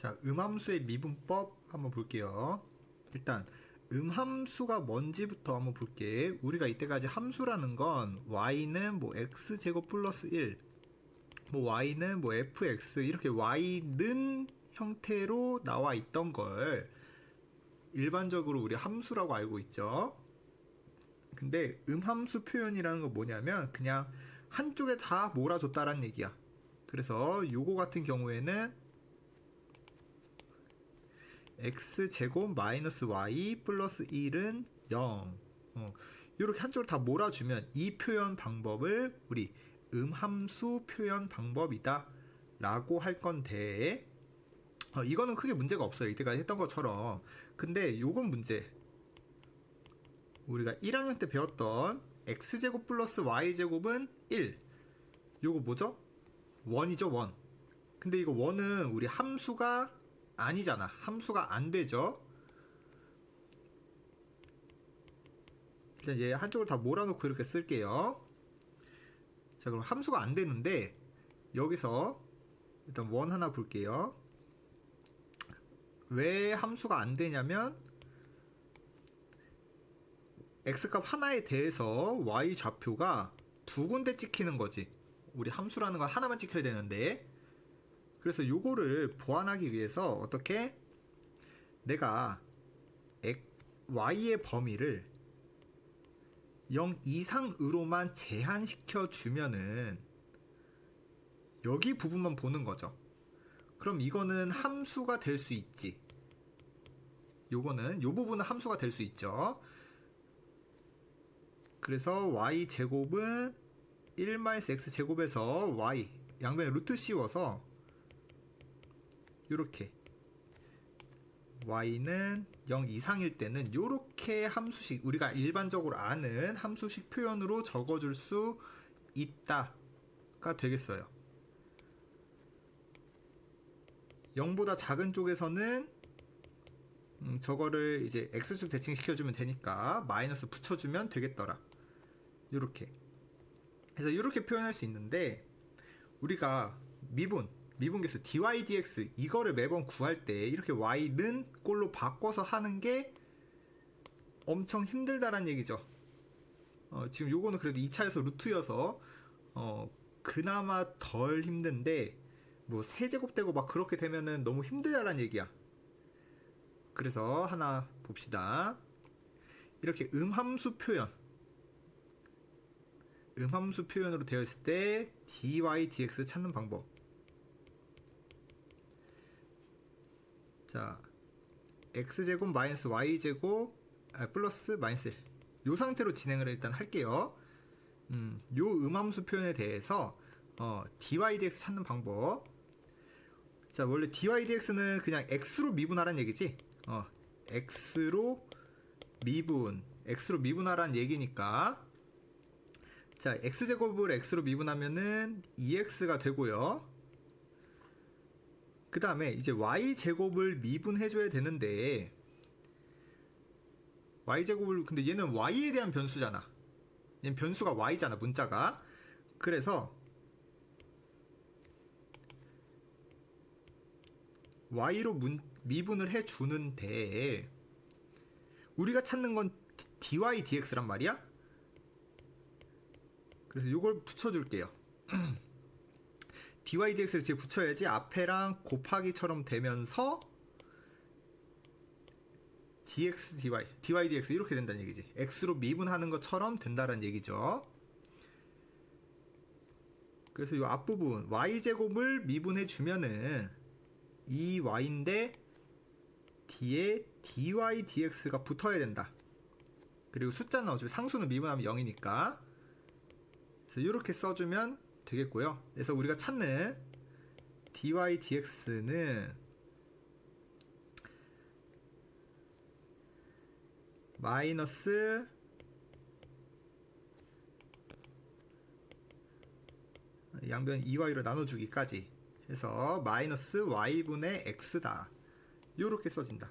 자, 음함수의 미분법 한번 볼게요. 일단 음함수가 뭔지부터 한번 볼게. 우리가 이때까지 함수라는 건 y는 뭐 x제곱 플러스 1, 뭐 y는 뭐 fx 이렇게 y는 형태로 나와 있던 걸 일반적으로 우리 함수라고 알고 있죠. 근데 음함수 표현이라는 건 뭐냐면 그냥 한쪽에 다 몰아줬다라는 얘기야. 그래서 요거 같은 경우에는 x 제곱 마이너스 y 플러스 1은 0. 어, 이렇게 한쪽으로 다 몰아주면 이 표현 방법을 우리 음함수 표현 방법이다 라고 할 건데 어, 이거는 크게 문제가 없어요. 이때까지 했던 것처럼. 근데 요건 문제. 우리가 1학년 때 배웠던 x제곱 플러스 y제곱은 1. 요거 뭐죠? 원이죠, 원. 근데 이거 원은 우리 함수가 아니잖아. 함수가 안 되죠. 일단 얘 한쪽으로 다 몰아놓고 이렇게 쓸게요. 자, 그럼 함수가 안 되는데 여기서 일단 원 하나 볼게요. 왜 함수가 안 되냐면 x값 하나에 대해서 y 좌표가 두 군데 찍히는 거지. 우리 함수라는 건 하나만 찍혀야 되는데 그래서 요거를 보완하기 위해서 어떻게 내가 y의 범위를 0 이상으로만 제한시켜 주면은 여기 부분만 보는 거죠. 그럼 이거는 함수가 될 수 있지. 요거는 요 부분은 함수가 될 수 있죠. 그래서 y 제곱은 1 마이너스 x 제곱에서 y 양변에 루트 씌워서 요렇게 y는 0 이상일 때는 요렇게 함수식 우리가 일반적으로 아는 함수식 표현으로 적어줄 수 있다가 되겠어요. 0보다 작은 쪽에서는 음, 저거를 이제 x축 대칭시켜주면 되니까 마이너스 붙여주면 되겠더라. 요렇게. 그래서 이렇게 표현할 수 있는데 우리가 미분 미분계수 dy dx 이거를 매번 구할 때 이렇게 y는 꼴로 바꿔서 하는 게 엄청 힘들다란 얘기죠. 어, 지금 요거는 그래도 2차에서 루트여서 어, 그나마 덜 힘든데 뭐 세제곱되고 막 그렇게 되면은 너무 힘들다란 얘기야. 그래서 하나 봅시다. 이렇게 음함수 표현 음함수 표현으로 되어 있을 때 dy dx 찾는 방법. 자, x제곱 마이너스 y제곱 아, 플러스 마이너스 1. 요 상태로 진행을 일단 할게요. 음, 요 음함수 표현에 대해서 어, dy dx 찾는 방법. 자, 원래 dy dx는 그냥 x로 미분하라는 얘기지. 어, x로 미분, x로 미분하라는 얘기니까 자, x제곱을 x로 미분하면은 2x가 되고요. 그 다음에 이제 y제곱을 미분해줘야 되는데 y제곱을 근데 얘는 y에 대한 변수잖아. 얘는 변수가 y잖아, 문자가. 그래서 y로 문, 미분을 해주는데 우리가 찾는 건 dy dx란 말이야. 그래서 이걸 붙여줄게요. dy dx를 뒤에 붙여야지 앞에랑 곱하기처럼 되면서 dx dy dy dx 이렇게 된다는 얘기지. x로 미분하는 것처럼 된다는 얘기죠. 그래서 이 앞부분 y 제곱을 미분해 주면은 이 y인데 뒤에 dy dx가 붙어야 된다. 그리고 숫자는 어차피 상수는 미분하면 0이니까 그래서 이렇게 써주면 되겠고요. 그래서 우리가 찾는 dy dx는 마이너스 양변 2y로 나눠주기까지 해서 마이너스 y분의 x다. 이렇게 써진다.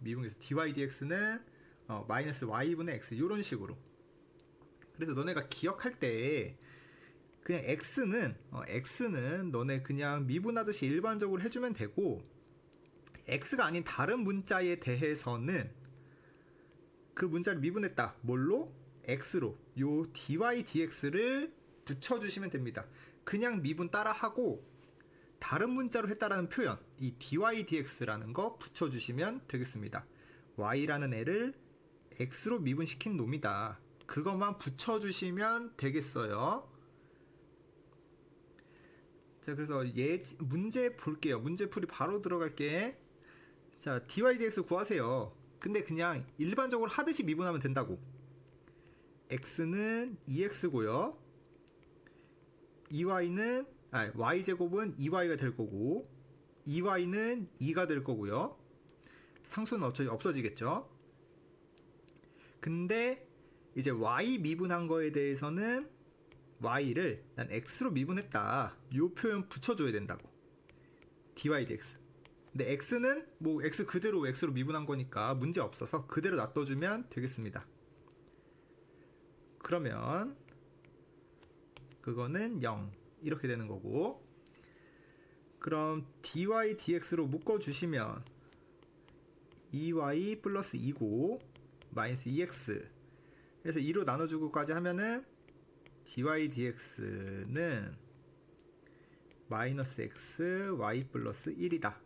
미분에서 dy dx는 어, 마이너스 y분의 x 이런 식으로. 그래서 너네가 기억할 때 그냥 x는 어, x는 너네 그냥 미분하듯이 일반적으로 해주면 되고 x가 아닌 다른 문자에 대해서는 그 문자를 미분했다. 뭘로? x로. 요 dy dx를 붙여주시면 됩니다. 그냥 미분 따라하고 다른 문자로 했다라는 표현, 이 dy dx라는 거 붙여주시면 되겠습니다. y라는 애를 x로 미분시킨 놈이다. 그것만 붙여주시면 되겠어요. 자, 그래서 예, 문제 볼게요. 문제 풀이 바로 들어갈게. 자, dy dx 구하세요. 근데 그냥 일반적으로 하듯이 미분하면 된다고. x는 2x고요. 2y는 아, y제곱은 2y가 될 거고 2y는 2가 될 거고요. 상수는 없어, 없어지겠죠. 근데 이제 y 미분한 거에 대해서는 y를 난 x로 미분했다. 요 표현 붙여줘야 된다고. dy dx. 근데 x는 뭐 x 그대로 x로 미분한 거니까 문제 없어서 그대로 놔둬주면 되겠습니다. 그러면 그거는 0 이렇게 되는 거고 그럼 dy dx로 묶어 주시면 2y 플러스 2고 마이너스 2x 그래서 2로 나눠주고까지 하면은 dy dx는 마이너스 x y 플러스 1이다.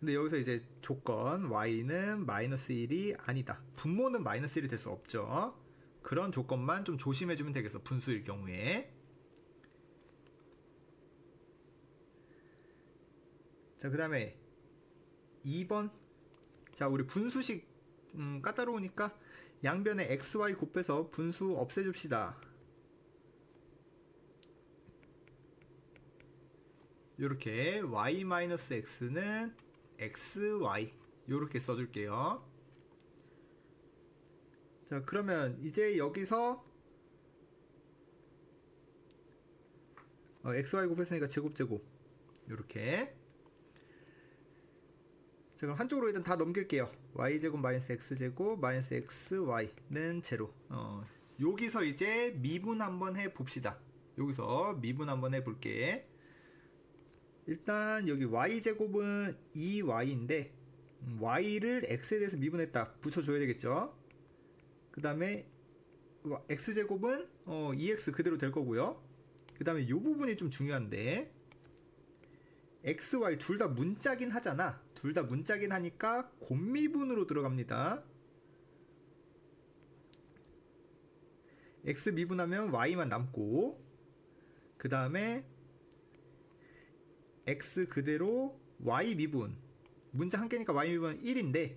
근데 여기서 이제 조건 y는 마이너스 1이 아니다. 분모는 마이너스 1이 될 수 없죠. 그런 조건만 좀 조심해주면 되겠어 분수일 경우에. 자 그 다음에 2번. 자 우리 분수식 음, 까다로우니까 양변에 xy 곱해서 분수 없애줍시다. 요렇게 y-x는 xy 요렇게 써줄게요. 자 그러면 이제 여기서 어, xy 곱했으니까 제곱 제곱. 요렇게 자 그럼 한쪽으로 일단 다 넘길게요. y제곱 마이너스 x제곱 마이너스 xy는 제로. 어, 여기서 이제 미분 한번 해봅시다. 여기서 미분 한번 해볼게. 일단 여기 y제곱은 2y인데 음, y를 x에 대해서 미분했다. 붙여줘야 되겠죠? 그 다음에 x제곱은 어, 2x 그대로 될 거고요. 그 다음에 이 부분이 좀 중요한데 x, y 둘 다 문자긴 하잖아 둘 다 문자긴 하니까 곱미분으로 들어갑니다. x 미분하면 y만 남고 그 다음에 x 그대로 y 미분. 문자 한 개니까 y 미분 1인데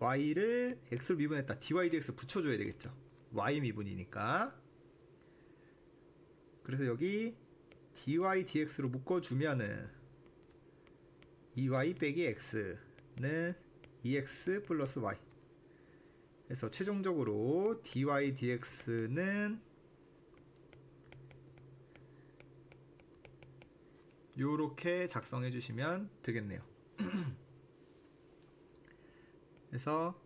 y를 x로 미분했다. dy dx 붙여줘야 되겠죠. y 미분이니까. 그래서 여기 dy dx로 묶어주면은 2y 빼기 x는 2x 플러스 y. 그래서 최종적으로 dy dx는 요렇게 작성해 주시면 되겠네요. 그래서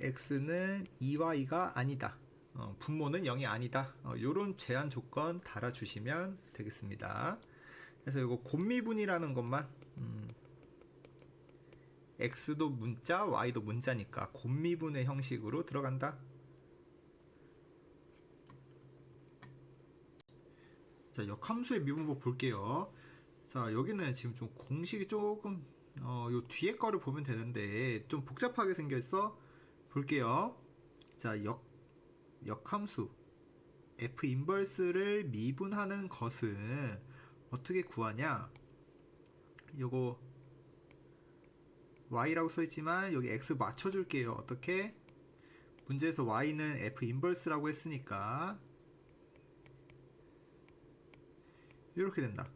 x는 2y가 아니다. 어, 분모는 0이 아니다. 어, 요런 제한 조건 달아주시면 되겠습니다. 그래서 이거 곱미분이라는 것만 음, x도 문자 y도 문자니까 곱미분의 형식으로 들어간다. 자 역함수의 미분법 볼게요. 자 여기는 지금 좀 공식이 조금 어, 요 뒤에 거를 보면 되는데 좀 복잡하게 생겼어. 볼게요. 자 역, 역함수. F 인버스를 미분하는 것은 어떻게 구하냐? 요거 y라고 써있지만 여기 x 맞춰줄게요. 어떻게? 문제에서 y는 f 인버스라고 했으니까 이렇게 된다.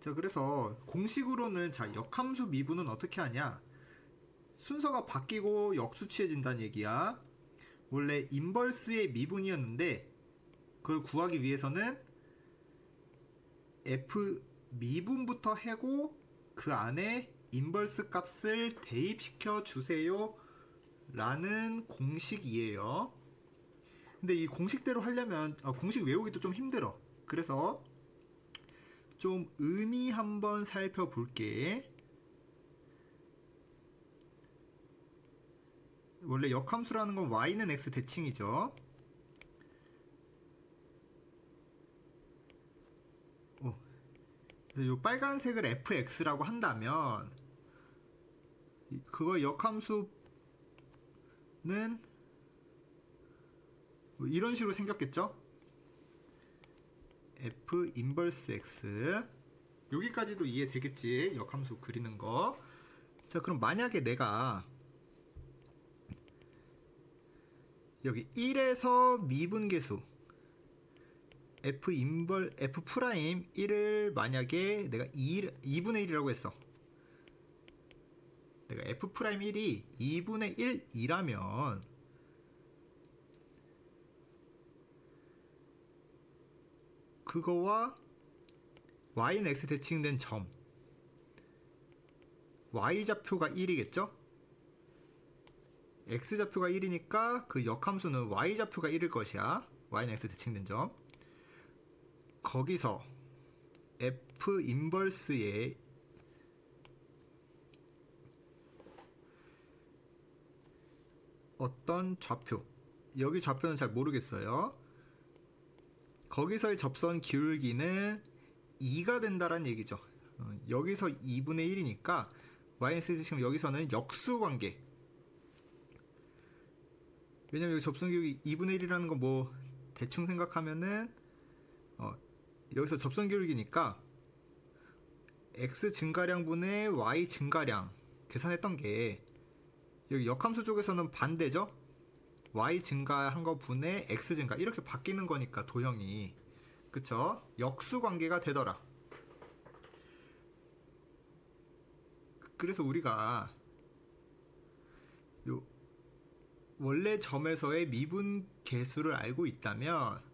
자 그래서 공식으로는 자 역함수 미분은 어떻게 하냐? 순서가 바뀌고 역수치해진다는 얘기야. 원래 인벌스의 미분이었는데 그걸 구하기 위해서는 f 미분부터 해고 그 안에 인벌스 값을 대입시켜 주세요 라는 공식이에요 근데 이 공식대로 하려면 아, 공식 외우기도 좀 힘들어 그래서 좀 의미 한번 살펴볼게. 원래 역함수라는 건 y는 x 대칭이죠. 오. 그래서 이 빨간색을 fx라고 한다면 이- 그거 역함수는 뭐 이런 식으로 생겼겠죠? f 인버스 x 여기까지도 이해되겠지? 역함수 그리는 거. 자, 그럼 만약에 내가 여기 1에서 미분계수 f 인벌 f 프라임 1을 만약에 내가 2, 2분의 1이라고 했어. 내가 f 프라임 1이 2분의 1 이라면 그거와 y는 x 대칭된 점 y 좌표가 1이겠죠? x 좌표가 1이니까 그 역함수는 y 좌표가 1일 것이야. y는 x 대칭된 점. 거기서 f 인버스의 어떤 좌표 여기 좌표는 잘 모르겠어요. 거기서의 접선 기울기는 2가 된다는 얘기죠. 어, 여기서 2분의 1이니까 y는 지금 여기서는 역수 관계. 왜냐면 여기 접선 기울기 2분의 1이라는 거 뭐 대충 생각하면은 어, 여기서 접선 기울기니까 x 증가량분의 y 증가량 계산했던 게 여기 역함수 쪽에서는 반대죠. y 증가한 거 분의 x 증가 이렇게 바뀌는 거니까 도형이 그쵸? 역수 관계가 되더라. 그래서 우리가 요 원래 점에서의 미분 계수를 알고 있다면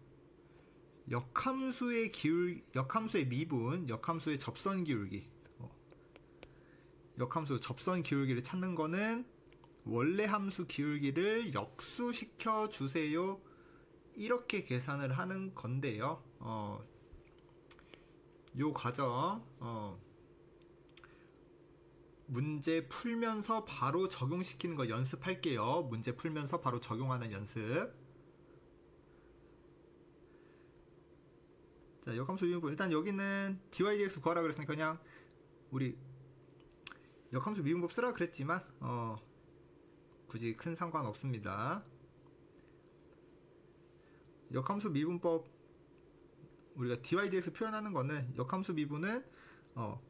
역함수의 기울 역함수의 미분, 역함수의 접선 기울기, 어, 역함수 접선 기울기를 찾는 거는 원래 함수 기울기를 역수시켜 주세요. 이렇게 계산을 하는 건데요. 어, 요 과정 어, 문제 풀면서 바로 적용시키는 거 연습할게요. 문제 풀면서 바로 적용하는 연습. 자, 역함수 미분 일단 여기는 dy dx 구하라 그랬으니까 그냥 우리 역함수 미분법 쓰라 그랬지만 어, 굳이 큰 상관 없습니다. 역함수 미분법 우리가 dy dx 표현하는 거는 역함수 미분은 어,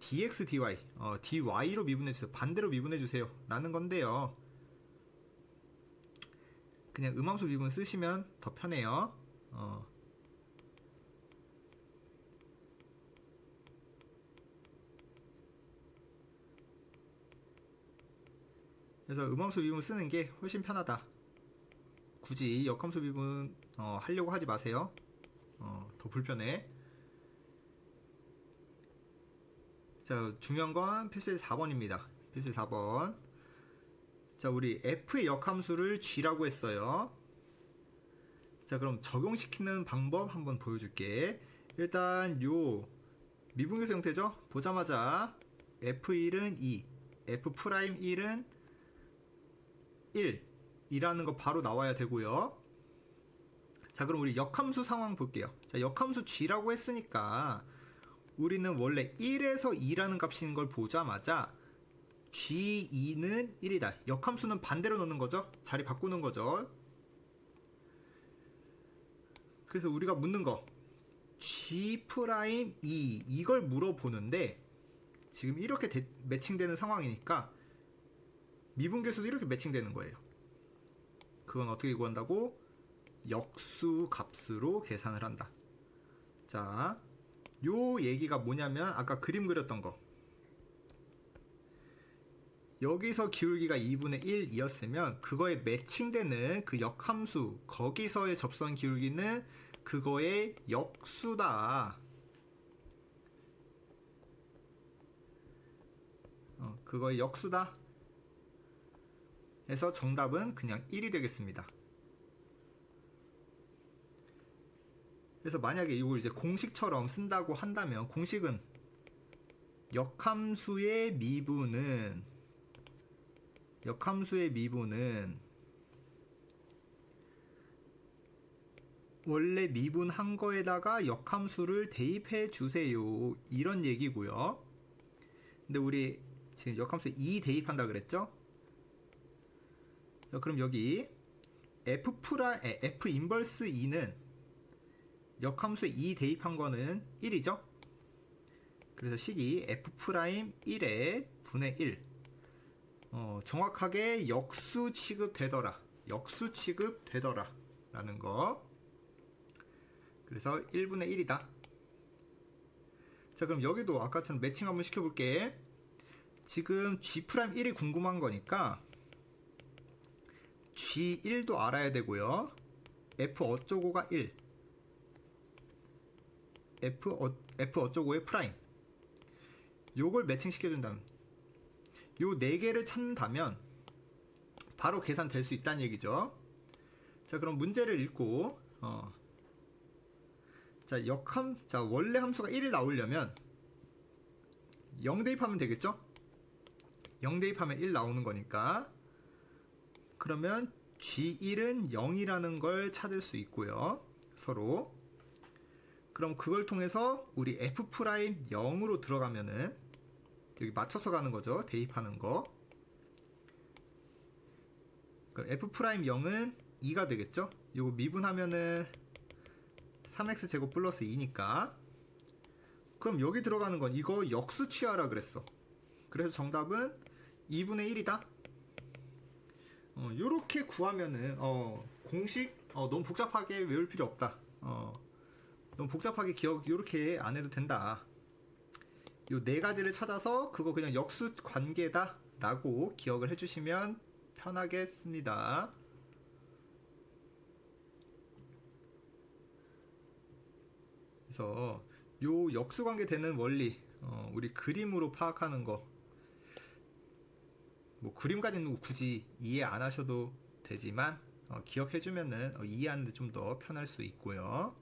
dx dy 어, dy로 미분해 주세요. 반대로 미분해 주세요. 라는 건데요. 그냥 음함수 미분 쓰시면 더 편해요. 어, 그래서 음함수 미분 쓰는 게 훨씬 편하다. 굳이 역함수 미분 어, 하려고 하지 마세요. 어, 더 불편해. 자, 중요한 건 필수 4번입니다. 필수 4번. 자, 우리 f의 역함수를 g라고 했어요. 자, 그럼 적용시키는 방법 한번 보여줄게. 일단 요 미분계수 형태죠? 보자마자 f1은 2, f'1은 1 이라는 거 바로 나와야 되고요. 자, 그럼 우리 역함수 상황 볼게요. 자, 역함수 g라고 했으니까 우리는 원래 1에서 2라는 값인 걸 보자마자 g2는 1이다. 역함수는 반대로 넣는 거죠. 자리 바꾸는 거죠. 그래서 우리가 묻는 거 g 프라임 2 이걸 물어보는데 지금 이렇게 대- 매칭되는 상황이니까 미분계수도 이렇게 매칭되는 거예요. 그건 어떻게 구한다고? 역수 값으로 계산을 한다. 자, 요 얘기가 뭐냐면 아까 그림 그렸던 거. 여기서 기울기가 2분의 1이었으면 그거에 매칭되는 그 역함수 거기서의 접선 기울기는 그거의 역수다. 어, 그거의 역수다. 해서 정답은 그냥 1이 되겠습니다. 그래서 만약에 이걸 이제 공식처럼 쓴다고 한다면 공식은 역함수의 미분은 역함수의 미분은 원래 미분한 거에다가 역함수를 대입해 주세요. 이런 얘기고요. 근데 우리 지금 역함수 2 대입한다 그랬죠? 자, 그럼 여기 f 프라 에, f 인버스 2는 역함수 2 대입한 거는 1이죠? 그래서 식이 f 프라임 1에 분의 1 어, 정확하게 역수 취급되더라. 역수 취급되더라. 라는 거. 그래서 1분의 1이다. 자, 그럼 여기도 아까처럼 매칭 한번 시켜볼게. 지금 G'1이 궁금한 거니까 G1도 알아야 되고요. F 어쩌고가 1. F, 어, F 어쩌고의 프라임. 요걸 매칭 시켜준다면 요 네 개를 찾는다면 바로 계산될 수 있다는 얘기죠. 자, 그럼 문제를 읽고 어, 자, 역함 자, 원래 함수가 1이 나오려면 0 대입하면 되겠죠? 0 대입하면 1 나오는 거니까 그러면 G1은 0이라는 걸 찾을 수 있고요. 서로 그럼 그걸 통해서 우리 F 프라임 0으로 들어가면은 여기 맞춰서 가는 거죠. 대입하는 거. 그럼 F 프라임 0은 2가 되겠죠? 요거 미분하면은 3x 제곱 플러스 2니까 그럼 여기 들어가는 건 이거 역수 취하라 그랬어. 그래서 정답은 2분의 1이다. 어, 요렇게 구하면은 어, 공식 어, 너무 복잡하게 외울 필요 없다. 어, 너무 복잡하게 기억 요렇게 안 해도 된다. 요 네 가지를 찾아서 그거 그냥 역수 관계다라고 기억을 해주시면 편하겠습니다. 그래서 요 역수 관계 되는 원리 어, 우리 그림으로 파악하는 거. 뭐 그림까지는 굳이 이해 안 하셔도 되지만 어, 기억해주면은 어, 이해하는데 좀 더 편할 수 있고요.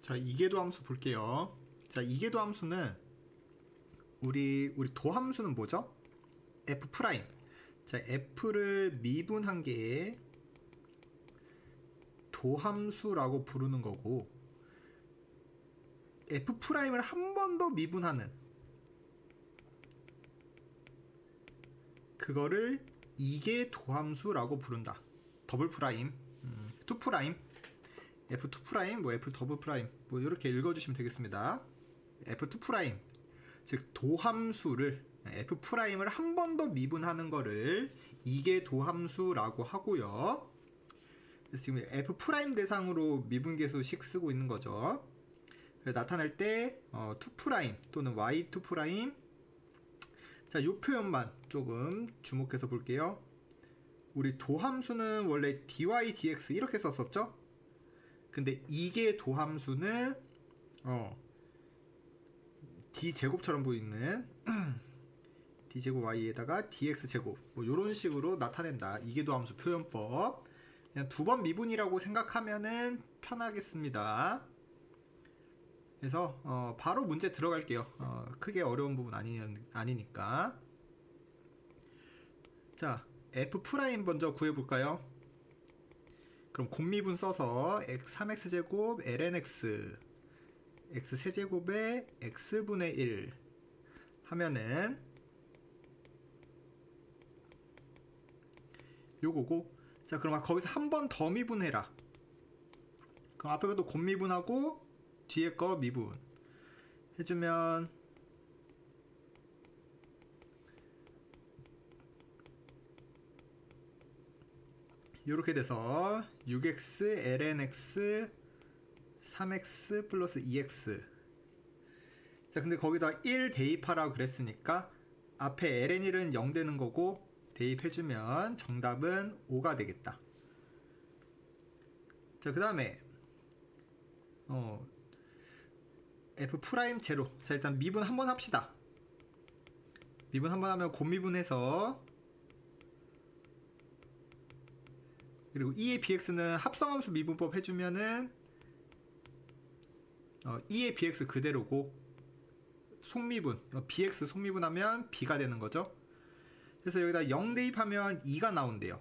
자, 이계도 함수 볼게요. 자, 이계도 함수는 우리 우리 도 함수는 뭐죠? f 프라임. 자, f를 미분한 게 도함수라고 부르는 거고 f 프라임을 한 번 더 미분하는 그거를 이계 도함수라고 부른다. 더블 프라임, 음, 투 프라임, f2 프라임, 뭐 f 더블 프라임, 뭐 이렇게 읽어주시면 되겠습니다. f2 프라임, 즉 도함수를 f 프라임을 한 번 더 미분하는 거를 이계 도함수라고 하고요. 지금 f 프라임 대상으로 미분계수식 쓰고 있는 거죠. 나타낼 때 어, 2 프라임 또는 y2 프라임 자, 이 표현만 조금 주목해서 볼게요. 우리 도함수는 원래 dy dx 이렇게 썼었죠? 근데 이게 도함수는 어 d 제곱처럼 보이는 d 제곱 y에다가 dx 제곱 뭐 이런 식으로 나타낸다. 이게 도함수 표현법. 그냥 두 번 미분이라고 생각하면은 편하겠습니다. 그래서 어, 바로 문제 들어갈게요. 어, 크게 어려운 부분 아니, 아니니까. 자, f 프라임 먼저 구해볼까요? 그럼 곱미분 써서 x 3x 제곱 lnx x 세제곱에 x분의 1 하면은 요거고 자 그럼 거기서 한 번 더 미분해라 그럼 앞에 것도 곱미분하고 뒤에 거 미분. 해주면 이렇게 돼서 6x lnx 3x 플러스 2x 자 근데 거기다 1 대입하라고 그랬으니까 앞에 ln1은 0 되는 거고 대입해주면 정답은 5가 되겠다. 자 그 다음에 어 f 프라임 제로 자 일단 미분 한번 합시다 미분 한번 하면 곱미분해서 그리고 2의 bx는 합성함수 미분법 해주면은 어, 2의 bx 그대로고 속미분 어, bx 속미분하면 b가 되는 거죠. 그래서 여기다 0 대입하면 2가 나온대요.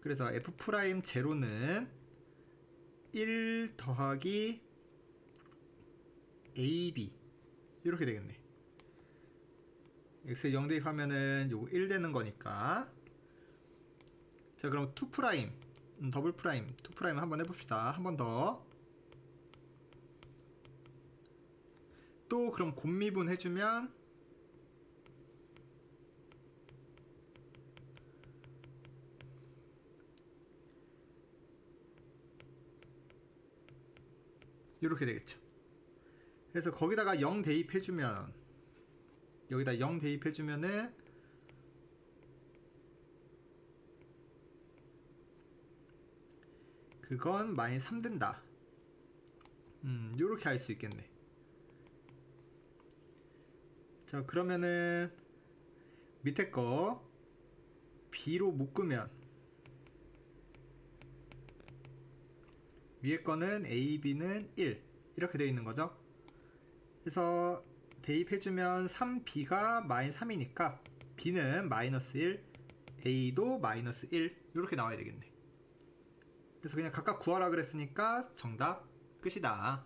그래서 f 프라임 제로는 1 더하기 ab 이렇게 되겠네. x에 0 대입하면은 요거 1 되는 거니까. 자, 그럼 2 프라임, 음, 더블 프라임, 2 프라임 한번 해봅시다. 한 번 더. 또 그럼 곱미분 해주면 이렇게 되겠죠. 그래서 거기다가 0 대입해주면 여기다 0 대입해주면은 그건 마이너스 3 된다. 음, 요렇게 할수 있겠네. 자, 그러면은 밑에 거 B로 묶으면 위에 거는 A, B는 1 이렇게 되어 있는 거죠. 그래서 대입해주면 3B가 마이너스 3이니까 B는 마이너스 1, A도 마이너스 1 이렇게 나와야 되겠네. 그래서 그냥 각각 구하라 그랬으니까 정답 끝이다.